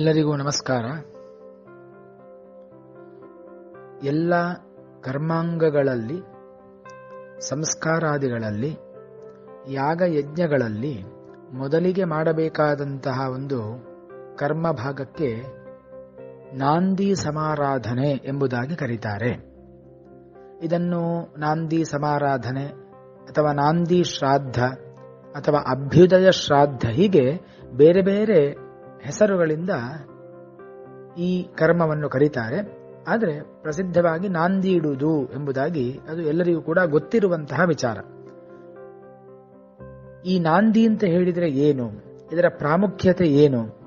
ಎಲ್ಲರಿಗೂ ನಮಸ್ಕಾರ. ಎಲ್ಲ ಕರ್ಮಾಂಗಗಳಲ್ಲಿ, ಸಂಸ್ಕಾರಾದಿಗಳಲ್ಲಿ, ಯಾಗ ಯಜ್ಞಗಳಲ್ಲಿ ಮೊದಲಿಗೆ ಮಾಡಬೇಕಾದಂತಹ ಒಂದು ಕರ್ಮ ಭಾಗಕ್ಕೆ ನಾಂದಿ ಸಮಾರಾಧನೆ ಎಂಬುದಾಗಿ ಕರೀತಾರೆ. ಇದನ್ನು ನಾಂದಿ ಸಮಾರಾಧನೆ ಅಥವಾ ನಾಂದಿ ಶ್ರಾದ್ದ ಅಥವಾ ಅಭ್ಯುದಯ ಶ್ರಾದ್ದ ಹೀಗೆ ಬೇರೆ ಬೇರೆ ಹೆಸರುಗಳಿಂದ ಈ ಕರ್ಮವನ್ನು ಕರೀತಾರೆ. ಆದರೆ ಪ್ರಸಿದ್ಧವಾಗಿ ನಾಂದಿಡುವುದು ಎಂಬುದಾಗಿ ಅದು ಎಲ್ಲರಿಗೂ ಕೂಡ ಗೊತ್ತಿರುವಂತಹ ವಿಚಾರ. ಈ ನಾಂದಿ ಅಂತ ಹೇಳಿದರೆ ಏನು? ಇದರ ಪ್ರಾಮುಖ್ಯತೆ ಏನು?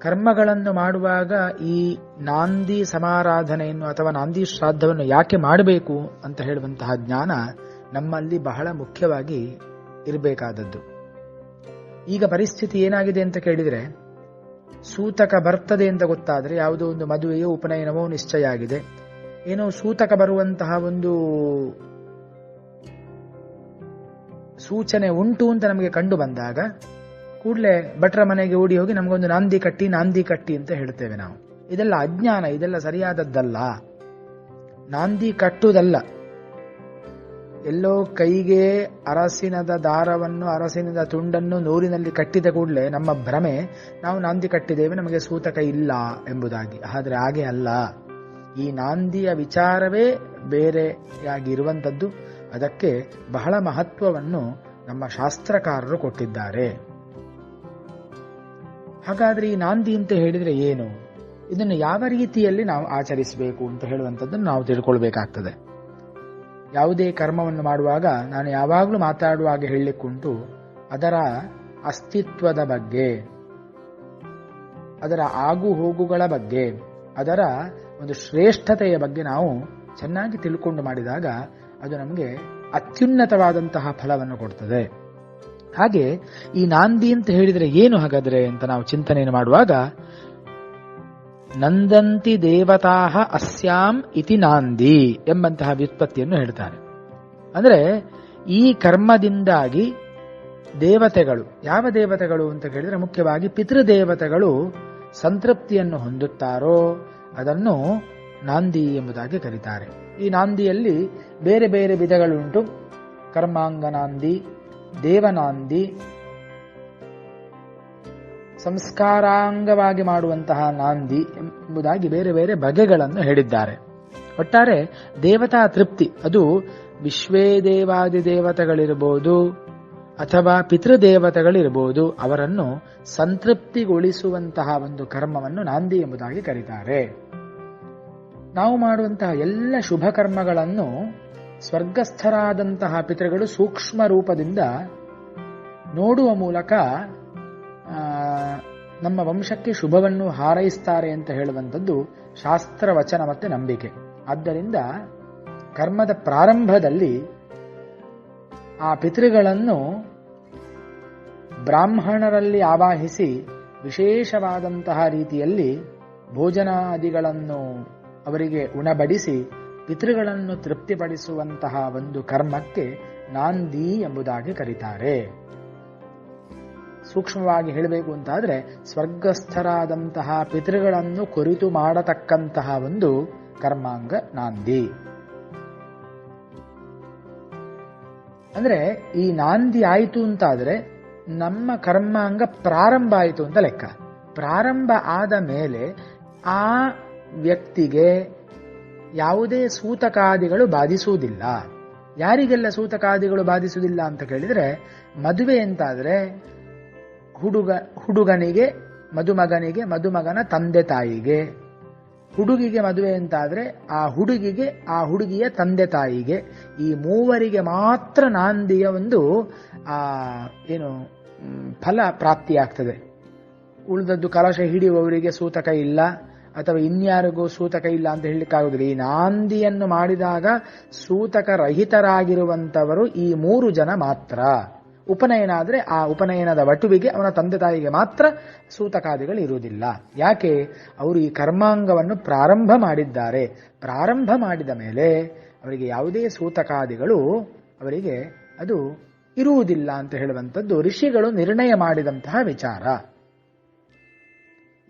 ಕರ್ಮಗಳನ್ನು ಮಾಡುವಾಗ ಈ ನಾಂದಿ ಸಮಾರಾಧನೆಯನ್ನು ಅಥವಾ ನಾಂದಿ ಶ್ರಾದ್ದವನ್ನು ಯಾಕೆ ಮಾಡಬೇಕು ಅಂತ ಹೇಳುವಂತಹ ಜ್ಞಾನ ನಮ್ಮಲ್ಲಿ ಬಹಳ ಮುಖ್ಯವಾಗಿ ಇರಬೇಕಾದದ್ದು. ಈಗ ಪರಿಸ್ಥಿತಿ ಏನಾಗಿದೆ ಅಂತ ಕೇಳಿದರೆ, ಸೂತಕ ಬರ್ತದೆ ಅಂತ ಗೊತ್ತಾದರೆ ಯಾವುದೋ ಒಂದು ಮದುವೆಯೋ ಉಪನಯನವೋ ನಿಶ್ಚಯ ಆಗಿದೆ. ಏನೋ ಸೂತಕ ಬರುವಂತಹ ಒಂದು ಸೂಚನೆ ಉಂಟು ಅಂತ ನಮಗೆ ಕಂಡು ಬಂದಾಗ, ಕೂಡಲೇ ಭಟ್ರ ಮನೆಗೆ ಓಡಿ ಹೋಗಿ ನಮಗೊಂದು ನಾಂದಿ ಕಟ್ಟಿ ನಾಂದಿ ಕಟ್ಟಿ ಅಂತ ಹೇಳ್ತೇವೆ ನಾವು. ಇದೆಲ್ಲ ಅಜ್ಞಾನ, ಇದೆಲ್ಲ ಸರಿಯಾದದ್ದಲ್ಲ. ನಾಂದಿ ಕಟ್ಟುವುದಲ್ಲ. ಎಲ್ಲೋ ಕೈಗೆ ಅರಸಿನದ ದಾರವನ್ನು, ಅರಸಿನದ ತುಂಡನ್ನು ನೂರಿನಲ್ಲಿ ಕಟ್ಟಿದ ಕೂಡಲೇ ನಮ್ಮ ಭ್ರಮೆ, ನಾವು ನಾಂದಿ ಕಟ್ಟಿದ್ದೇವೆ, ನಮಗೆ ಸೂತಕ ಇಲ್ಲ ಎಂಬುದಾಗಿ. ಆದರೆ ಹಾಗೆ ಅಲ್ಲ. ಈ ನಾಂದಿಯ ವಿಚಾರವೇ ಬೇರೆಯಾಗಿರುವಂಥದ್ದು. ಅದಕ್ಕೆ ಬಹಳ ಮಹತ್ವವನ್ನು ನಮ್ಮ ಶಾಸ್ತ್ರಕಾರರು ಕೊಟ್ಟಿದ್ದಾರೆ. ಹಾಗಾದ್ರೆ ಈ ನಾಂದಿ ಅಂತ ಹೇಳಿದ್ರೆ ಏನು? ಇದನ್ನು ಯಾವ ರೀತಿಯಲ್ಲಿ ನಾವು ಆಚರಿಸಬೇಕು ಅಂತ ಹೇಳುವಂಥದ್ದನ್ನು ನಾವು ತಿಳ್ಕೊಳ್ಬೇಕಾಗ್ತದೆ. ಯಾವುದೇ ಕರ್ಮವನ್ನು ಮಾಡುವಾಗ ನಾನು ಯಾವಾಗಲೂ ಮಾತಾಡುವಾಗ ಹೇಳಲಿಕ್ಕುಂಟು ಅದರ ಅಸ್ತಿತ್ವದ ಬಗ್ಗೆ, ಅದರ ಆಗು ಹೋಗುಗಳ ಬಗ್ಗೆ, ಅದರ ಒಂದು ಶ್ರೇಷ್ಠತೆಯ ಬಗ್ಗೆ ನಾವು ಚೆನ್ನಾಗಿ ತಿಳ್ಕೊಂಡು ಮಾಡಿದಾಗ ಅದು ನಮಗೆ ಅತ್ಯುನ್ನತವಾದಂತಹ ಫಲವನ್ನು ಕೊಡ್ತದೆ. ಹಾಗೆ ಈ ನಾಂದಿ ಅಂತ ಹೇಳಿದರೆ ಏನು ಹಾಗಾದ್ರೆ ಅಂತ ನಾವು ಚಿಂತನೆಯನ್ನು ಮಾಡುವಾಗ ನಂದಂತಿ ದೇವತಾ ಅಸ್ಯಾಂ ಇತಿ ನಾಂದಿ ಎಂಬಂತಹ ವ್ಯುತ್ಪತ್ತಿಯನ್ನು ಹೇಳ್ತಾರೆ. ಅಂದ್ರೆ ಈ ಕರ್ಮದಿಂದಾಗಿ ದೇವತೆಗಳು, ಯಾವ ದೇವತೆಗಳು ಅಂತ ಕೇಳಿದ್ರೆ ಮುಖ್ಯವಾಗಿ ಪಿತೃದೇವತೆಗಳು ಸಂತೃಪ್ತಿಯನ್ನು ಹೊಂದುತ್ತಾರೋ ಅದನ್ನು ನಾಂದಿ ಎಂಬುದಾಗಿ ಕರೀತಾರೆ. ಈ ನಾಂದಿಯಲ್ಲಿ ಬೇರೆ ಬೇರೆ ವಿಧಗಳುಂಟು. ಕರ್ಮಾಂಗ ನಾಂದಿ ದೇವನಾಂದಿ ಸಂಸ್ಕಾರಾಂಗವಾಗಿ ಮಾಡುವಂತಹ ನಾಂದಿ ಎಂಬುದಾಗಿ ಬೇರೆ ಬೇರೆ ಬಗೆಗಳನ್ನು ಹೇಳಿದ್ದಾರೆ. ಒಟ್ಟಾರೆ ದೇವತಾ ತೃಪ್ತಿ, ಅದು ವಿಶ್ವೇ ದೇವಾದಿ ದೇವತೆಗಳಿರಬಹುದು ಅಥವಾ ಪಿತೃದೇವತೆಗಳಿರಬಹುದು, ಅವರನ್ನು ಸಂತೃಪ್ತಿಗೊಳಿಸುವಂತಹ ಒಂದು ಕರ್ಮವನ್ನು ನಾಂದಿ ಎಂಬುದಾಗಿ ಕರೀತಾರೆ. ನಾವು ಮಾಡುವಂತಹ ಎಲ್ಲ ಶುಭ ಕರ್ಮಗಳನ್ನು ಸ್ವರ್ಗಸ್ಥರಾದಂತಹ ಪಿತೃಗಳು ಸೂಕ್ಷ್ಮ ರೂಪದಿಂದ ನೋಡುವ ಮೂಲಕ ನಮ್ಮ ವಂಶಕ್ಕೆ ಶುಭವನ್ನು ಹಾರೈಸ್ತಾರೆ ಅಂತ ಹೇಳುವಂಥದ್ದು ಶಾಸ್ತ್ರ ವಚನ ಮತ್ತೆ ನಂಬಿಕೆ. ಆದ್ದರಿಂದ ಕರ್ಮದ ಪ್ರಾರಂಭದಲ್ಲಿ ಆ ಪಿತೃಗಳನ್ನು ಬ್ರಾಹ್ಮಣರಲ್ಲಿ ಆವಾಹಿಸಿ ವಿಶೇಷವಾದಂತಹ ರೀತಿಯಲ್ಲಿ ಭೋಜನಾದಿಗಳನ್ನು ಅವರಿಗೆ ಉಣಬಡಿಸಿ ಪಿತೃಗಳನ್ನು ತೃಪ್ತಿಪಡಿಸುವಂತಹ ಒಂದು ಕರ್ಮಕ್ಕೆ ನಾಂದಿ ಎಂಬುದಾಗಿ ಕರೀತಾರೆ. ಸೂಕ್ಷ್ಮವಾಗಿ ಹೇಳಬೇಕು ಅಂತಾದ್ರೆ ಸ್ವರ್ಗಸ್ಥರಾದಂತಹ ಪಿತೃಗಳನ್ನು ಕುರಿತು ಮಾಡತಕ್ಕಂತಹ ಒಂದು ಕರ್ಮಾಂಗ ನಾಂದಿ. ಅಂದ್ರೆ ಈ ನಾಂದಿ ಆಯಿತು ಅಂತಾದ್ರೆ ನಮ್ಮ ಕರ್ಮಾಂಗ ಪ್ರಾರಂಭ ಆಯಿತು ಅಂತ ಲೆಕ್ಕ. ಪ್ರಾರಂಭ ಆದ ಮೇಲೆ ಆ ವ್ಯಕ್ತಿಗೆ ಯಾವುದೇ ಸೂತಕಾದಿಗಳು ಬಾಧಿಸುವುದಿಲ್ಲ. ಯಾರಿಗೆಲ್ಲ ಸೂತಕಾದಿಗಳು ಬಾಧಿಸುವುದಿಲ್ಲ ಅಂತ ಕೇಳಿದ್ರೆ ಮದುವೆ ಅಂತಾದ್ರೆ ಹುಡುಗ, ಹುಡುಗನಿಗೆ, ಮದುಮಗನಿಗೆ, ಮದುಮಗನ ತಂದೆ ತಾಯಿಗೆ. ಹುಡುಗಿಗೆ ಮದುವೆ ಅಂತಾದ್ರೆ ಆ ಹುಡುಗಿಗೆ, ಆ ಹುಡುಗಿಯ ತಂದೆ ತಾಯಿಗೆ. ಈ ಮೂವರಿಗೆ ಮಾತ್ರ ನಾಂದಿಯ ಒಂದು, ಆ, ಏನು ಫಲ ಪ್ರಾಪ್ತಿಯಾಗ್ತದೆ. ಉಳಿದದ್ದು ಕಲಶ ಹಿಡಿಯುವವರಿಗೆ ಸೂತಕ ಇಲ್ಲ, ಅಥವಾ ಇನ್ಯಾರಿಗೂ ಸೂತಕ ಇಲ್ಲ ಅಂತ ಹೇಳಲಿಕ್ಕಾಗುದಿಲ್ಲ ಈ ನಾಂದಿಯನ್ನು ಮಾಡಿದಾಗ ಸೂತಕ ರಹಿತರಾಗಿರುವಂತವರು ಈ ಮೂರು ಜನ ಮಾತ್ರ. ಉಪನಯನ ಆದರೆ ಆ ಉಪನಯನದ ವಟುವಿಗೆ, ಅವನ ತಂದೆ ತಾಯಿಗೆ ಮಾತ್ರ ಸೂತಕಾದಿಗಳು ಇರುವುದಿಲ್ಲ ಯಾಕೆ? ಅವರು ಈ ಕರ್ಮಾಂಗವನ್ನು ಪ್ರಾರಂಭ ಮಾಡಿದ್ದಾರೆ. ಪ್ರಾರಂಭ ಮಾಡಿದ ಮೇಲೆ ಅವರಿಗೆ ಯಾವುದೇ ಸೂತಕಾದಿಗಳು, ಅವರಿಗೆ ಅದು ಇರುವುದಿಲ್ಲ ಅಂತ ಹೇಳುವಂಥದ್ದು ಋಷಿಗಳು ನಿರ್ಣಯ ಮಾಡಿದಂತಹ ವಿಚಾರ.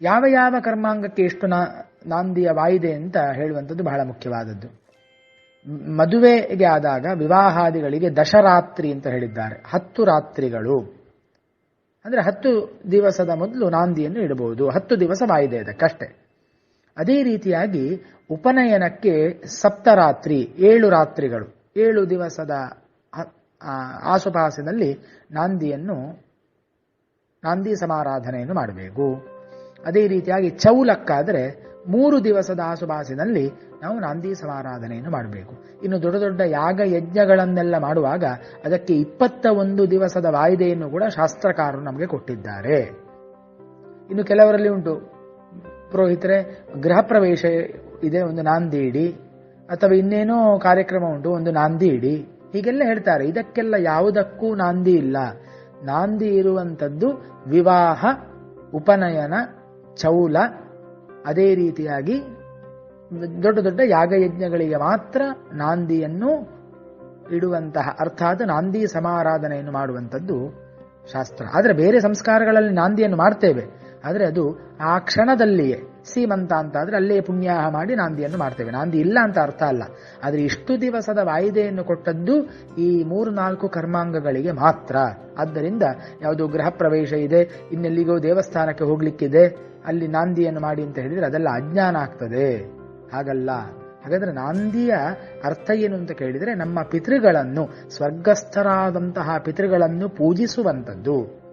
ಯಾವ ಯಾವ ಕರ್ಮಾಂಗಕ್ಕೆ ಎಷ್ಟು ನಾ, ನಾಂದಿಯ ವಾಯಿದೆ ಅಂತ ಹೇಳುವಂಥದ್ದು ಬಹಳ ಮುಖ್ಯವಾದದ್ದು. ಮದುವೆಗೆ ಆದಾಗ ವಿವಾಹಾದಿಗಳಿಗೆ ದಶರಾತ್ರಿ ಅಂತ ಹೇಳಿದ್ದಾರೆ. ಹತ್ತು ರಾತ್ರಿಗಳು. ಅಂದ್ರೆ ಹತ್ತು ದಿವಸದ ಮೊದಲು ನಾಂದಿಯನ್ನು ಇಡಬಹುದು. ಹತ್ತು ದಿವಸ ವಾಯಿದೆ ಅದಕ್ಕಷ್ಟೇ. ಅದೇ ರೀತಿಯಾಗಿ ಉಪನಯನಕ್ಕೆ ಸಪ್ತರಾತ್ರಿ, ಏಳು ರಾತ್ರಿಗಳು. ಏಳು ದಿವಸದ ಆಸುಪಾಸಿನಲ್ಲಿ ನಾಂದಿಯನ್ನು, ನಾಂದಿ ಸಮಾರಾಧನೆಯನ್ನು ಮಾಡಬೇಕು. ಅದೇ ರೀತಿಯಾಗಿ ಚೌಲಕ್ಕಾದರೆ ಮೂರು ದಿವಸದ ಆಸುಪಾಸಿನಲ್ಲಿ ನಾವು ನಾಂದಿ ಸಮಾರಾಧನೆಯನ್ನು ಮಾಡಬೇಕು. ಇನ್ನು ದೊಡ್ಡ ದೊಡ್ಡ ಯಾಗ ಯಜ್ಞಗಳನ್ನೆಲ್ಲ ಮಾಡುವಾಗ ಅದಕ್ಕೆ ಇಪ್ಪತ್ತ ಒಂದು ದಿವಸದ ವಾಯಿದೆಯನ್ನು ಕೂಡ ಶಾಸ್ತ್ರಕಾರರು ನಮಗೆ ಕೊಟ್ಟಿದ್ದಾರೆ. ಇನ್ನು ಕೆಲವರಲ್ಲಿ ಉಂಟು. ಪುರೋಹಿತರೆ ಗೃಹ ಪ್ರವೇಶ ಇದೆ, ಒಂದು ನಾಂದಿ ಇಡಿ ಅಥವಾ ಇನ್ನೇನೋ ಕಾರ್ಯಕ್ರಮ ಉಂಟು, ಒಂದು ನಾಂದಿ ಇಡಿ ಹೀಗೆಲ್ಲ ಹೇಳ್ತಾರೆ. ಇದಕ್ಕೆಲ್ಲ ಯಾವುದಕ್ಕೂ ನಾಂದಿ ಇಲ್ಲ. ನಾಂದಿ ಇರುವಂಥದ್ದು ವಿವಾಹ, ಉಪನಯನ, ಚೌಲ ಅದೇ ರೀತಿಯಾಗಿ ದೊಡ್ಡ ದೊಡ್ಡ ಯಾಗಯಜ್ಞಗಳಿಗೆ ಮಾತ್ರ ನಾಂದಿಯನ್ನು ಇಡುವಂತಹ, ಅರ್ಥಾತ್ ನಾಂದಿ ಸಮಾರಾಧನೆಯನ್ನು ಮಾಡುವಂಥದ್ದು ಶಾಸ್ತ್ರ. ಆದರೆ ಬೇರೆ ಸಂಸ್ಕಾರಗಳಲ್ಲಿ ನಾಂದಿಯನ್ನು ಮಾಡ್ತೇವೆ. ಆದರೆ ಅದು ಆ ಕ್ಷಣದಲ್ಲಿಯೇ, ಸೀಮಂತ ಅಂತ ಆದರೆ ಅಲ್ಲೇ ಪುಣ್ಯಾಹ ಮಾಡಿ ನಾಂದಿಯನ್ನು ಮಾಡ್ತೇವೆ. ನಾಂದಿ ಇಲ್ಲ ಅಂತ ಅರ್ಥ ಅಲ್ಲ. ಆದರೆ ಇಷ್ಟು ದಿವಸದ ವಾಯಿದೆಯನ್ನು ಕೊಟ್ಟದ್ದು ಈ ಮೂರು ನಾಲ್ಕು ಕರ್ಮಾಂಗಗಳಿಗೆ ಮಾತ್ರ. ಆದ್ದರಿಂದ ಯಾವುದು ಗೃಹ ಪ್ರವೇಶ ಇದೆ, ಇನ್ನೆಲ್ಲಿಗೋ ದೇವಸ್ಥಾನಕ್ಕೆ ಹೋಗ್ಲಿಕ್ಕಿದೆ ಅಲ್ಲಿ ನಾಂದಿಯನ್ನು ಮಾಡಿ ಅಂತ ಹೇಳಿದ್ರೆ ಅದೆಲ್ಲ ಅಜ್ಞಾನ ಆಗ್ತದೆ. ಹಾಗಲ್ಲ. ಹಾಗಾದ್ರೆ ನಾಂದಿಯ ಅರ್ಥ ಏನು ಅಂತ ಕೇಳಿದರೆ ನಮ್ಮ ಪಿತೃಗಳನ್ನು, ಸ್ವರ್ಗಸ್ಥರಾದಂತಹ ಪಿತೃಗಳನ್ನು ಪೂಜಿಸುವಂಥದ್ದು.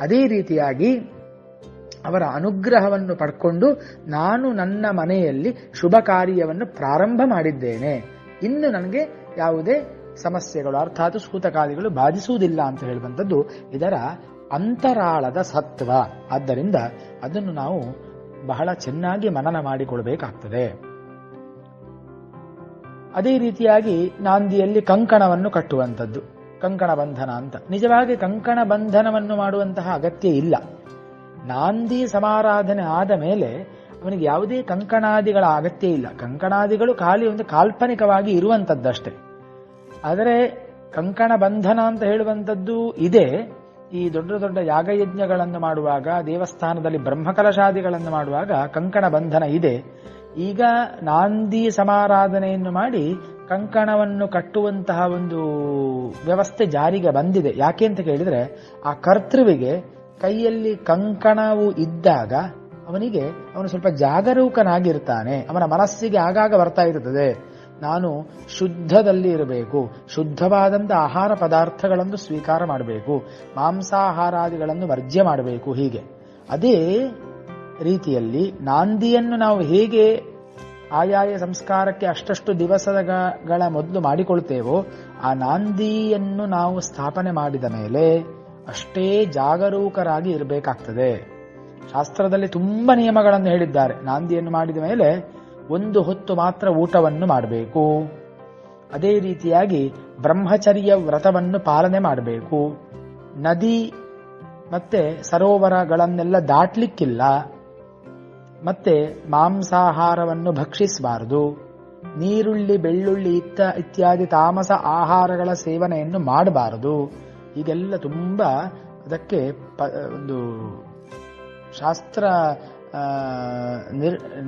ಅದೇ ರೀತಿಯಾಗಿ ಅವರ ಅನುಗ್ರಹವನ್ನು ಪಡ್ಕೊಂಡು ನಾನು ನನ್ನ ಮನೆಯಲ್ಲಿ ಶುಭ ಕಾರ್ಯವನ್ನು ಪ್ರಾರಂಭ ಮಾಡಿದ್ದೇನೆ. ಇನ್ನು ನನಗೆ ಯಾವುದೇ ಸಮಸ್ಯೆಗಳು, ಅರ್ಥಾತ್ ಸೂತಕಾದಿಗಳು ಬಾಧಿಸುವುದಿಲ್ಲ ಅಂತ ಹೇಳುವಂಥದ್ದು ಇದರ ಅಂತರಾಳದ ಸತ್ವ. ಆದ್ದರಿಂದ ಅದನ್ನು ನಾವು ಬಹಳ ಚೆನ್ನಾಗಿ ಮನನ ಮಾಡಿಕೊಳ್ಬೇಕಾಗ್ತದೆ. ಅದೇ ರೀತಿಯಾಗಿ ನಾಂದಿಯಲ್ಲಿ ಕಂಕಣವನ್ನು ಕಟ್ಟುವಂಥದ್ದು. ಕಂಕಣ ಬಂಧನ ಅಂತ. ನಿಜವಾಗಿ ಕಂಕಣ ಬಂಧನವನ್ನು ಮಾಡುವಂತಹ ಅಗತ್ಯ ಇಲ್ಲ. ನಾಂದಿ ಸಮಾರಾಧನೆ ಆದ ಮೇಲೆ ಅವನಿಗೆ ಯಾವುದೇ ಕಂಕಣಾದಿಗಳ ಅಗತ್ಯ ಇಲ್ಲ. ಕಂಕಣಾದಿಗಳು ಖಾಲಿ ಒಂದು ಕಾಲ್ಪನಿಕವಾಗಿ ಇರುವಂಥದ್ದಷ್ಟೇ. ಆದರೆ ಕಂಕಣ ಬಂಧನ ಅಂತ ಹೇಳುವಂಥದ್ದು ಇದೆ. ಈ ದೊಡ್ಡ ದೊಡ್ಡ ಯಾಗಯಜ್ಞಗಳನ್ನು ಮಾಡುವಾಗ, ದೇವಸ್ಥಾನದಲ್ಲಿ ಬ್ರಹ್ಮಕಲಶಾದಿಗಳನ್ನು ಮಾಡುವಾಗ ಕಂಕಣ ಬಂಧನ ಇದೆ. ಈಗ ನಾಂದಿ ಸಮಾರಾಧನೆಯನ್ನು ಮಾಡಿ ಕಂಕಣವನ್ನು ಕಟ್ಟುವಂತಹ ಒಂದು ವ್ಯವಸ್ಥೆ ಜಾರಿಗೆ ಬಂದಿದೆ. ಯಾಕೆ ಅಂತ ಕೇಳಿದ್ರೆ, ಆ ಕರ್ತೃವಿಗೆ ಕೈಯಲ್ಲಿ ಕಂಕಣವು ಇದ್ದಾಗ ಅವನಿಗೆ ಅವನು ಸ್ವಲ್ಪ ಜಾಗರೂಕನಾಗಿರ್ತಾನೆ. ಅವನ ಮನಸ್ಸಿಗೆ ಆಗಾಗ ಬರ್ತಾ ಇರುತ್ತದೆ ನಾನು ಶುದ್ಧದಲ್ಲಿ ಇರಬೇಕು. ಶುದ್ಧವಾದಂಥ ಆಹಾರ ಪದಾರ್ಥಗಳನ್ನು ಸ್ವೀಕಾರ ಮಾಡಬೇಕು. ಮಾಂಸಾಹಾರಾದಿಗಳನ್ನು ವರ್ಜ್ಯ ಮಾಡಬೇಕು ಹೀಗೆ. ಅದೇ ರೀತಿಯಲ್ಲಿ ನಾಂದಿಯನ್ನು ನಾವು ಹೇಗೆ ಆಯಾಯ ಸಂಸ್ಕಾರಕ್ಕೆ ಅಷ್ಟಷ್ಟು ದಿವಸಗಳ ಮೊದಲು ಮಾಡಿಕೊಳ್ತೇವೋ, ಆ ನಾಂದಿಯನ್ನು ನಾವು ಸ್ಥಾಪನೆ ಮಾಡಿದ ಮೇಲೆ ಅಷ್ಟೇ ಜಾಗರೂಕರಾಗಿ ಇರಬೇಕಾಗ್ತದೆ. ಶಾಸ್ತ್ರದಲ್ಲಿ ತುಂಬಾ ನಿಯಮಗಳನ್ನು ಹೇಳಿದ್ದಾರೆ. ನಾಂದಿಯನ್ನು ಮಾಡಿದ ಮೇಲೆ ಒಂದು ಹೊತ್ತು ಮಾತ್ರ ಊಟವನ್ನು ಮಾಡಬೇಕು. ಅದೇ ರೀತಿಯಾಗಿ ಬ್ರಹ್ಮಚರ್ಯ ವ್ರತವನ್ನು ಪಾಲನೆ ಮಾಡಬೇಕು. ನದಿ ಮತ್ತೆ ಸರೋವರಗಳನ್ನೆಲ್ಲ ದಾಟ್ಲಿಕ್ಕಿಲ್ಲ. ಮತ್ತೆ ಮಾಂಸಾಹಾರವನ್ನು ಭಕ್ಷಿಸಬಾರದು. ನೀರುಳ್ಳಿ, ಬೆಳ್ಳುಳ್ಳಿ ಇತ್ತ, ಇತ್ಯಾದಿ ತಾಮಸ ಆಹಾರಗಳ ಸೇವನೆಯನ್ನು ಮಾಡಬಾರದು. ಹೀಗೆಲ್ಲ ತುಂಬಾ ಅದಕ್ಕೆ ಒಂದು ಶಾಸ್ತ್ರ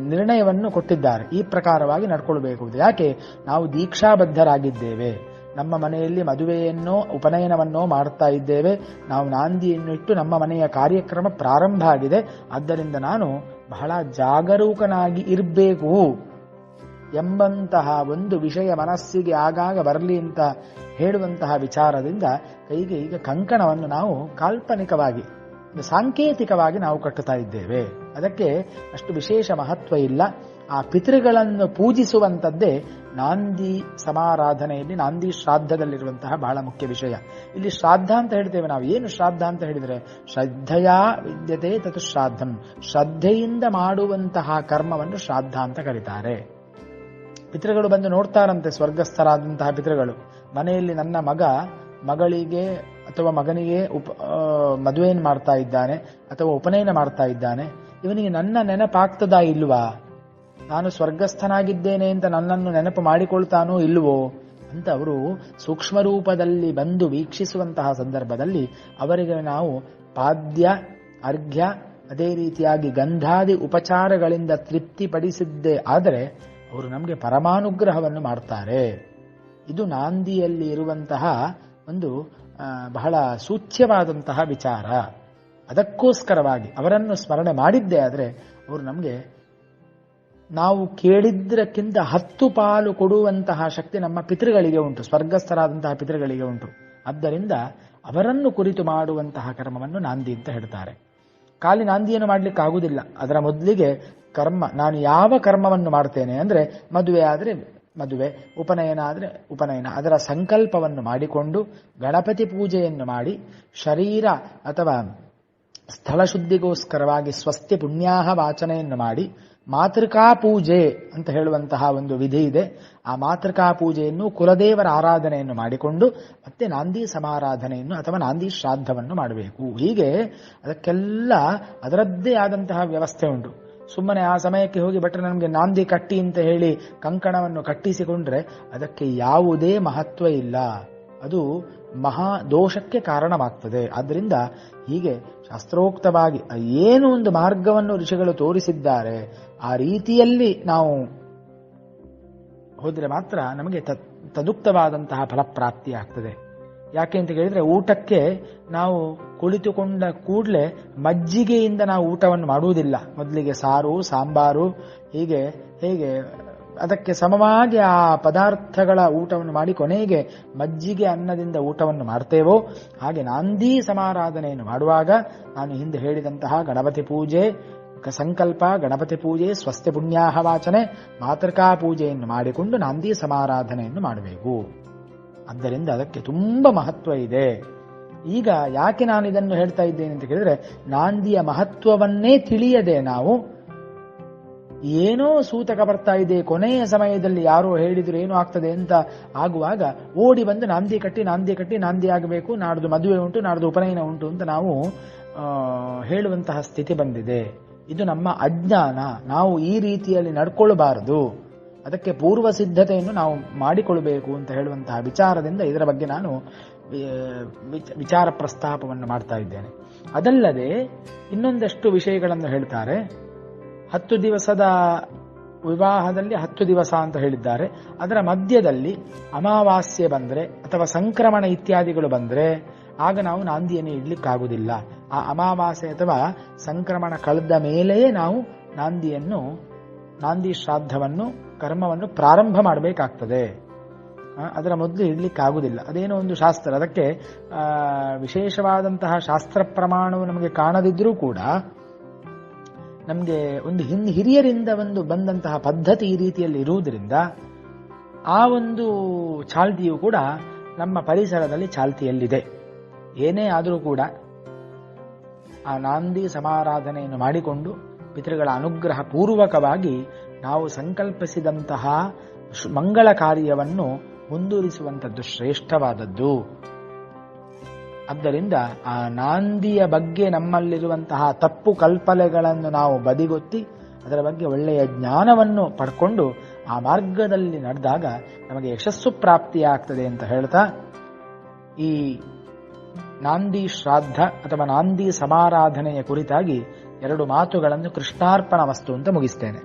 ನಿರ್ಣಯವನ್ನು ಕೊಟ್ಟಿದ್ದಾರೆ. ಈ ಪ್ರಕಾರವಾಗಿ ನಡ್ಕೊಳ್ಬೇಕು. ಯಾಕೆ? ನಾವು ದೀಕ್ಷಾಬದ್ಧರಾಗಿದ್ದೇವೆ. ನಮ್ಮ ಮನೆಯಲ್ಲಿ ಮದುವೆಯನ್ನೋ, ಉಪನಯನವನ್ನೋ ಮಾಡ್ತಾ ಇದ್ದೇವೆ. ನಾವು ನಾಂದಿಯನ್ನು ಇಟ್ಟು ನಮ್ಮ ಮನೆಯ ಕಾರ್ಯಕ್ರಮ ಪ್ರಾರಂಭ ಆಗಿದೆ. ಆದ್ದರಿಂದ ನಾನು ಬಹಳ ಜಾಗರೂಕನಾಗಿ ಇರಬೇಕು ಎಂಬಂತಹ ಒಂದು ವಿಷಯ ಮನಸ್ಸಿಗೆ ಆಗಾಗ ಬರಲಿ ಅಂತ ಹೇಳುವಂತಹ ವಿಚಾರದಿಂದ ಕೈಗೆ ಈಗ ಕಂಕಣವನ್ನು ನಾವು ಕಾಲ್ಪನಿಕವಾಗಿ ಸಾಂಕೇತಿಕವಾಗಿ ನಾವು ಕಟ್ಟುತ್ತಾ ಇದ್ದೇವೆ. ಅದಕ್ಕೆ ಅಷ್ಟು ವಿಶೇಷ ಮಹತ್ವ ಇಲ್ಲ. ಆ ಪಿತೃಗಳನ್ನು ಪೂಜಿಸುವಂಥದ್ದೇ ನಾಂದಿ ಸಮಾರಾಧನೆಯಲ್ಲಿ, ನಾಂದಿ ಶ್ರಾದ್ದದಲ್ಲಿರುವಂತಹ ಬಹಳ ಮುಖ್ಯ ವಿಷಯ. ಇಲ್ಲಿ ಶ್ರಾದ್ದ ಅಂತ ಹೇಳ್ತೇವೆ ನಾವು. ಏನು ಶ್ರಾದ್ದ ಅಂತ ಹೇಳಿದರೆ, ಶ್ರದ್ಧೆಯ ವಿದ್ಯತೆ ತತ್ ಶ್ರಾದ್ದಂ. ಶ್ರದ್ಧೆಯಿಂದ ಮಾಡುವಂತಹ ಕರ್ಮವನ್ನು ಶ್ರಾದ್ದ ಅಂತ ಕರೀತಾರೆ. ಪಿತೃಗಳು ಬಂದು ನೋಡ್ತಾರಂತೆ, ಸ್ವರ್ಗಸ್ಥರಾದಂತಹ ಪಿತೃಗಳು. ಮನೆಯಲ್ಲಿ ನನ್ನ ಮಗ ಮಗಳಿಗೆ ಅಥವಾ ಮಗನಿಗೆ ಉಪ ಮದುವೆಯನ್ನು ಮಾಡ್ತಾ ಇದ್ದಾನೆ, ಅಥವಾ ಉಪನಯನ ಮಾಡ್ತಾ ಇದ್ದಾನೆ, ಇವನಿಗೆ ನನ್ನ ನೆನಪಾಗ್ತದಾ ಇಲ್ವಾ? ನಾನು ಸ್ವರ್ಗಸ್ಥನಾಗಿದ್ದೇನೆ ಅಂತ ನನ್ನನ್ನು ನೆನಪು ಮಾಡಿಕೊಳ್ತಾನೋ ಇಲ್ವೋ? ಅಂತ ಅವರು ಸೂಕ್ಷ್ಮ ರೂಪದಲ್ಲಿ ಬಂದು ವೀಕ್ಷಿಸುವಂತಹ ಸಂದರ್ಭದಲ್ಲಿ ಅವರಿಗೆ ನಾವು ಪಾದ್ಯ, ಅರ್ಘ್ಯ, ಅದೇ ರೀತಿಯಾಗಿ ಗಂಧಾದಿ ಉಪಚಾರಗಳಿಂದ ತೃಪ್ತಿಪಡಿಸಿದ್ದೇ ಆದರೆ ಅವರು ನಮಗೆ ಪರಮಾನುಗ್ರಹವನ್ನು ಮಾಡ್ತಾರೆ. ಇದು ನಾಂದಿಯಲ್ಲಿ ಇರುವಂತಹ ಒಂದು ಬಹಳ ಸೂಚ್ಯವಾದಂತಹ ವಿಚಾರ. ಅದಕ್ಕೋಸ್ಕರವಾಗಿ ಅವರನ್ನು ಸ್ಮರಣೆ ಮಾಡಿದ್ದೇ ಆದರೆ ಅವರು ನಮಗೆ ನಾವು ಕೇಳಿದ್ರಕ್ಕಿಂತ ಹತ್ತು ಪಾಲು ಕೊಡುವಂತಹ ಶಕ್ತಿ ನಮ್ಮ ಪಿತೃಗಳಿಗೆ ಉಂಟು, ಸ್ವರ್ಗಸ್ಥರಾದಂತಹ ಪಿತೃಗಳಿಗೆ ಉಂಟು. ಆದ್ದರಿಂದ ಅವರನ್ನು ಕುರಿತು ಮಾಡುವಂತಹ ಕರ್ಮವನ್ನು ನಾಂದಿ ಅಂತ ಹೇಳ್ತಾರೆ. ಖಾಲಿ ನಾಂದಿಯನ್ನು ಮಾಡಲಿಕ್ಕೆ ಆಗುದಿಲ್ಲ. ಅದರ ಮೊದಲಿಗೆ ಕರ್ಮ, ನಾನು ಯಾವ ಕರ್ಮವನ್ನು ಮಾಡ್ತೇನೆ ಅಂದ್ರೆ ಮದುವೆ ಆದ್ರೆ ಮದುವೆ, ಉಪನಯನ ಆದರೆ, ಉಪನಯನ, ಅದರ ಸಂಕಲ್ಪವನ್ನು ಮಾಡಿಕೊಂಡು ಗಣಪತಿ ಪೂಜೆಯನ್ನು ಮಾಡಿ ಶರೀರ ಅಥವಾ ಸ್ಥಳ ಶುದ್ಧಿಗೋಸ್ಕರವಾಗಿ ಸ್ವಸ್ತಿ ಪುಣ್ಯಾಹ ವಾಚನೆಯನ್ನು ಮಾಡಿ ಮಾತೃಕಾ ಪೂಜೆ ಅಂತ ಹೇಳುವಂತಹ ಒಂದು ವಿಧಿ ಇದೆ. ಆ ಮಾತೃಕಾ ಪೂಜೆಯನ್ನು ಕುಲದೇವರ ಆರಾಧನೆಯನ್ನು ಮಾಡಿಕೊಂಡು ಮತ್ತೆ ನಾಂದಿ ಸಮಾರಾಧನೆಯನ್ನು ಅಥವಾ ನಾಂದಿ ಶ್ರಾದ್ದವನ್ನು ಮಾಡಬೇಕು. ಹೀಗೆ ಅದಕ್ಕೆಲ್ಲ ಅದರದ್ದೇ ಆದಂತಹ ವ್ಯವಸ್ಥೆ ಉಂಟು. ಸುಮ್ಮನೆ ಆ ಸಮಯಕ್ಕೆ ಹೋಗಿ ಬಟ್ಟೆ ನಮಗೆ ನಾಂದಿ ಕಟ್ಟಿ ಅಂತ ಹೇಳಿ ಕಂಕಣವನ್ನು ಕಟ್ಟಿಸಿಕೊಂಡ್ರೆ ಅದಕ್ಕೆ ಯಾವುದೇ ಮಹತ್ವ ಇಲ್ಲ. ಅದು ಮಹಾ ದೋಷಕ್ಕೆ ಕಾರಣವಾಗ್ತದೆ. ಆದ್ದರಿಂದ ಹೀಗೆ ಶಾಸ್ತ್ರೋಕ್ತವಾಗಿ ಏನು ಒಂದು ಮಾರ್ಗವನ್ನು ಋಷಿಗಳು ತೋರಿಸಿದ್ದಾರೆ, ಆ ರೀತಿಯಲ್ಲಿ ನಾವು ಹೋದರೆ ಮಾತ್ರ ನಮಗೆ ತದುಕ್ತವಾದಂತಹ ಫಲಪ್ರಾಪ್ತಿ ಆಗ್ತದೆ ಯಾಕೆ ಅಂತ ಕೇಳಿದ್ರೆ ಊಟಕ್ಕೆ ನಾವು ಕುಳಿತುಕೊಂಡ ಕೂಡಲೇ ಮಜ್ಜಿಗೆಯಿಂದ ನಾವು ಊಟವನ್ನು ಮಾಡುವುದಿಲ್ಲ. ಮೊದಲಿಗೆ ಸಾರು, ಸಾಂಬಾರು, ಹೀಗೆ, ಹೇಗೆ, ಅದಕ್ಕೆ ಸಮವಾಗಿ ಆ ಪದಾರ್ಥಗಳ ಊಟವನ್ನು ಮಾಡಿ ಕೊನೆಗೆ ಮಜ್ಜಿಗೆ ಅನ್ನದಿಂದ ಊಟವನ್ನು ಮಾಡ್ತೇವೋ, ಹಾಗೆ ನಾಂದಿ ಸಮಾರಾಧನೆಯನ್ನು ಮಾಡುವಾಗ ನಾನು ಹಿಂದೆ ಹೇಳಿದಂತಹ ಗಣಪತಿ ಪೂಜೆ, ಸಂಕಲ್ಪ, ಗಣಪತಿ ಪೂಜೆ ಸ್ವಸ್ತಿ ಪುಣ್ಯಾಹ ವಾಚನೆ, ಮಾತೃಕಾ ಪೂಜೆಯನ್ನು ಮಾಡಿಕೊಂಡು ನಾಂದಿ ಸಮಾರಾಧನೆಯನ್ನು ಮಾಡಬೇಕು. ಆದ್ದರಿಂದ ಅದಕ್ಕೆ ತುಂಬಾ ಮಹತ್ವ ಇದೆ. ಈಗ ಯಾಕೆ ನಾನು ಇದನ್ನು ಹೇಳ್ತಾ ಇದ್ದೇನೆ ಅಂತ ಕೇಳಿದ್ರೆ, ನಾಂದಿಯ ಮಹತ್ವವನ್ನೇ ತಿಳಿಯದೆ ನಾವು ಏನೋ ಸೂತಕ ಬರ್ತಾ ಇದೆ, ಕೊನೆಯ ಸಮಯದಲ್ಲಿ ಯಾರೋ ಹೇಳಿದ್ರು ಏನು ಆಗ್ತದೆ ಅಂತ ಆಗುವಾಗ ಓಡಿ ಬಂದು ನಾಂದಿ ಕಟ್ಟಿ ನಾಂದಿ ಕಟ್ಟಿ, ನಾಂದಿ ಆಗಬೇಕು, ನಾಡ್ದು ಮದುವೆ ಉಂಟು, ನಾಡ್ದು ಉಪನಯನ ಉಂಟು ಅಂತ ನಾವು ಹೇಳುವಂತಹ ಸ್ಥಿತಿ ಬಂದಿದೆ. ಇದು ನಮ್ಮ ಅಜ್ಞಾನ. ನಾವು ಈ ರೀತಿಯಲ್ಲಿ ನಡ್ಕೊಳ್ಬಾರದು. ಅದಕ್ಕೆ ಪೂರ್ವ ಸಿದ್ಧತೆಯನ್ನು ನಾವು ಮಾಡಿಕೊಳ್ಳಬೇಕು ಅಂತ ಹೇಳುವಂತಹ ವಿಚಾರದಿಂದ ಇದರ ಬಗ್ಗೆ ನಾನು ವಿಚ- ವಿಚಾರ ಪ್ರಸ್ತಾಪವನ್ನು ಮಾಡ್ತಾ ಇದ್ದೇನೆ. ಅದಲ್ಲದೆ ಇನ್ನೊಂದಷ್ಟು ವಿಷಯಗಳನ್ನು ಹೇಳ್ತಾರೆ. ಹತ್ತು ದಿವಸದ ವಿವಾಹದಲ್ಲಿ ಹತ್ತು ದಿವಸ ಅಂತ ಹೇಳಿದ್ದಾರೆ. ಅದರ ಮಧ್ಯದಲ್ಲಿ ಅಮಾವಾಸ್ಯೆ ಬಂದ್ರೆ ಅಥವಾ ಸಂಕ್ರಮಣ ಇತ್ಯಾದಿಗಳು ಬಂದ್ರೆ ಆಗ ನಾವು ನಾಂದಿಯನ್ನು ಇಡ್ಲಿಕ್ಕಾಗುವುದಿಲ್ಲ. ಆ ಅಮಾವಾಸ್ಯೆ ಅಥವಾ ಸಂಕ್ರಮಣ ಕಳೆದ ಮೇಲೆಯೇ ನಾವು ನಾಂದಿಯನ್ನು, ನಾಂದಿ ಶ್ರಾದ್ದವನ್ನು ಕರ್ಮವನ್ನು ಪ್ರಾರಂಭ ಮಾಡಬೇಕಾಗ್ತದೆ. ಅದರ ಮೊದಲು ಇಡ್ಲಿಕ್ಕಾಗುವುದಿಲ್ಲ ಅದೇನೋ ಒಂದು ಶಾಸ್ತ್ರ. ಅದಕ್ಕೆ ವಿಶೇಷವಾದಂತಹ ಶಾಸ್ತ್ರ ಪ್ರಮಾಣವು ನಮಗೆ ಕಾಣದಿದ್ರೂ ಕೂಡ, ನಮಗೆ ಒಂದು ಹಿನ್, ಹಿರಿಯರಿಂದ ಒಂದು ಬಂದಂತಹ ಪದ್ಧತಿ ಈ ರೀತಿಯಲ್ಲಿ ಇರುವುದರಿಂದ, ಆ ಒಂದು ಚಾಲ್ತಿಯು ಕೂಡ ನಮ್ಮ ಪರಿಸರದಲ್ಲಿ ಚಾಲ್ತಿಯಲ್ಲಿದೆ. ಏನೇ ಆದರೂ ಕೂಡ, ಆ ನಾಂದಿ ಸಮಾರಾಧನೆಯನ್ನು ಮಾಡಿಕೊಂಡು, ಪಿತೃಗಳ ಅನುಗ್ರಹ ಪೂರ್ವಕವಾಗಿ ನಾವು ಸಂಕಲ್ಪಿಸಿದಂತಹ ಮಂಗಳ ಕಾರ್ಯವನ್ನು ಮುಂದುವರಿಸುವಂಥದ್ದು ಶ್ರೇಷ್ಠವಾದದ್ದು. ಆದ್ದರಿಂದ ಆ ನಾಂದಿಯ ಬಗ್ಗೆ ನಮ್ಮಲ್ಲಿರುವಂತಹ ತಪ್ಪು ಕಲ್ಪನೆಗಳನ್ನು ನಾವು ಬದಿಗೊತ್ತಿ ಅದರ ಬಗ್ಗೆ ಒಳ್ಳೆಯ ಜ್ಞಾನವನ್ನು ಪಡ್ಕೊಂಡು ಆ ಮಾರ್ಗದಲ್ಲಿ ನಡೆದಾಗ ನಮಗೆ ಯಶಸ್ಸು ಪ್ರಾಪ್ತಿಯಾಗ್ತದೆ ಅಂತ ಹೇಳ್ತಾ, ಈ ನಾಂದಿ ಶ್ರಾದ್ದ ಅಥವಾ ನಾಂದಿ ಸಮಾರಾಧನೆಯ ಕುರಿತಾಗಿ ಎರಡು ಮಾತುಗಳನ್ನು ಕೃಷ್ಣಾರ್ಪಣ ವಸ್ತು ಅಂತ ಮುಗಿಸ್ತೇನೆ.